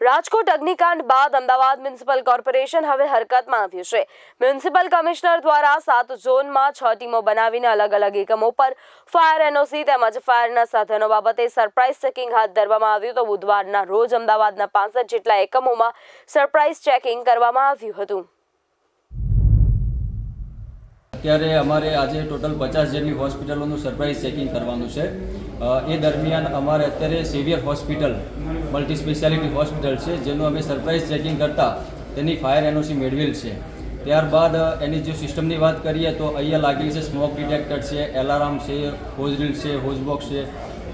રાજકોટ અગ્નિકાંડ બાદ Ahmedabad municipal corporation હવે હરકતમાં આવ્યું છે. મ્યુનિસિપલ કમિશનર દ્વારા સાત ઝોનમાં છ ટીમો બનાવીને અલગ અલગ એકમો પર ફાયર એનઓસી તેમજ ફાયરના સાધનો બાબતે સરપ્રાઇઝ ચેકિંગ હાથ ધરવામાં આવ્યું તો બુધવારના રોજ અમદાવાદના પાંસઠ જેટલા એકમોમાં સરપ્રાઇઝ ચેકિંગ કરવામાં આવ્યું હતું. અત્યારે અમારે આજે ટોટલ પચાસ જેટલી હોસ્પિટલોનું સરપ્રાઇઝ ચેકિંગ કરવાનું છે. એ દરમિયાન અમારે અત્યારે saviour hospital multi speciality hospital છે, જેનું અમે સરપ્રાઇઝ ચેકિંગ કરતાં તેની ફાયર એનઓસી મેળવેલ છે. ત્યારબાદ, એની જો સિસ્ટમની વાત કરીએ તો અહીંયા લાગેલી છે સ્મોક ડિટેક્ટર છે એલાર્મ છે હોઝરીલ છે હોઝબોક્સ છે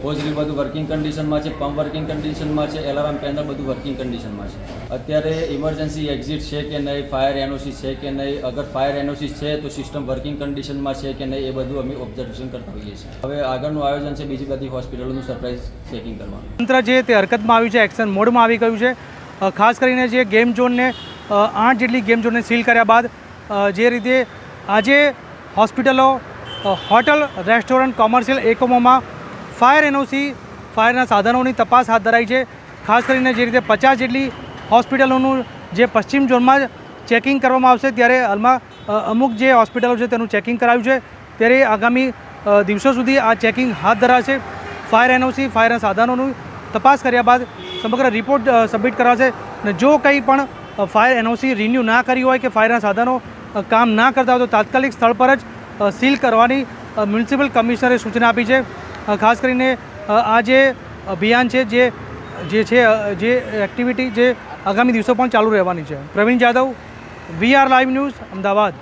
હોઝરીલ બધું વર્કિંગ કન્ડિશનમાં છે પંપ વર્કિંગ કન્ડિશનમાં છે એલાર્મ પેનલ બધું વર્કિંગ કન્ડિશનમાં છે. અત્યારે ઇમરજન્સી એક્ઝિટ છે કે નહીં ફાયર એનઓસી છે કે નહીં, અગર ફાયર એનઓસી છે તો સિસ્ટમ વર્કિંગ કન્ડિશનમાં છે કે નહીં એ બધું અમે ઓબ્ઝર્વેશન કરતા હોઈએ છીએ. હવે આગળનું આયોજન છે બીજી બધી હોસ્પિટલોનું સરપ્રાઇઝ ચેકિંગ કરવાનું. તંત્ર જે તે હરકતમાં આવ્યું છે એક્શન મોડમાં આવી ગયું છે. ખાસ કરીને જે ગેમ ઝોનને આઠ જેટલી ગેમ ઝોનને સીલ કર્યા બાદ જે રીતે આજે હોસ્પિટલો હોટલ રેસ્ટોરન્ટ કોમર્શિયલ એકમોમાં ફાયર એનઓસી ફાયરના સાધનોની તપાસ હાથ ધરાઈ છે. ખાસ કરીને જે રીતે પચાસ જેટલી હોસ્પિટલોનું જે પશ્ચિમ ઝોનમાં ચેકિંગ કરવામાં આવશે ત્યારે હાલમાં અમુક જે હોસ્પિટલો છે તેનું ચેકિંગ કરાયું છે. ત્યારે આગામી દિવસો સુધી આ ચેકિંગ હાથ ધરાશે. ફાયર એનઓસી ફાયરના સાધનોનું તપાસ કર્યા બાદ સમગ્ર રિપોર્ટ સબમિટ કરાશે. અને જો કંઈ પણ ફાયર એનઓસી રિન્યૂ ના કરી હોય કે ફાયરના સાધનો કામ ના કરતા હોય તો તાત્કાલિક સ્થળ પર જ સીલ કરવાની મ્યુનિસિપલ કમિશનરે સૂચના આપી છે. ખાસ કરીને આ જે અભિયાન છે, જે જે છે જે એક્ટિવિટી જે આગામી દિવસો પણ ચાલુ રહેવાની છે. Praveen Jadav V R live news Ahmedabad.